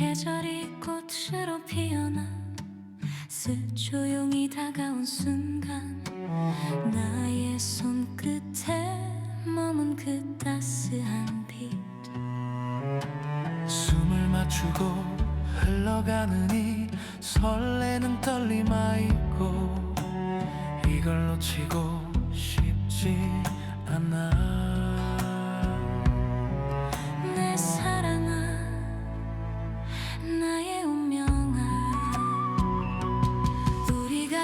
계절이 꽃으로 피어나 스조용히 다가온 순간 나의 손끝에 머문 그 따스한 빛. 숨을 맞추고 흘러가는 이 설레는 떨림 아이고 이걸 놓치고 싶지 않아.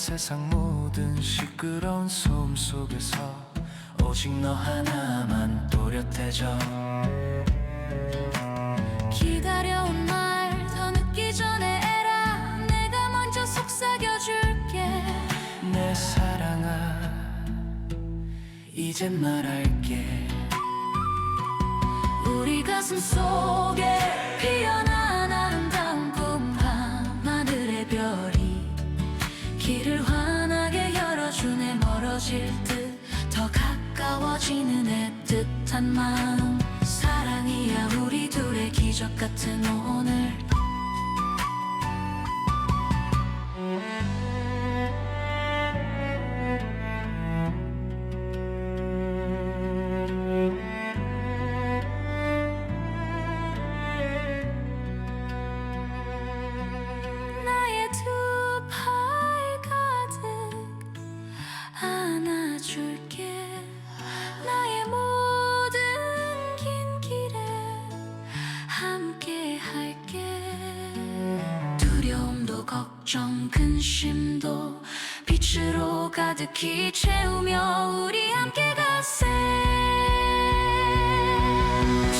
세상 모든 시끄러운 소음 속에서 오직 너 하나만 또렷해져. 기다려온 날 더 늦기 전에 에라 내가 먼저 속삭여줄게. 내 사랑아 이젠 말할게. 우리 가슴 속에 멀어질 듯 더 가까워지는 애틋한 마음. 사랑이야 우리 둘의 기적 같은 오늘 걱정 근심도 빛으로 가득히 채우며 우리 함께 가세.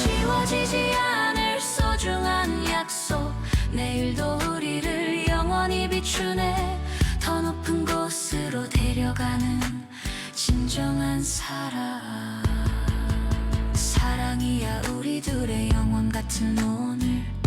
지워지지 않을 소중한 약속. 내일도 우리를 영원히 비추네. 더 높은 곳으로 데려가는 진정한 사랑. 사랑이야 우리 둘의 영원 같은 오늘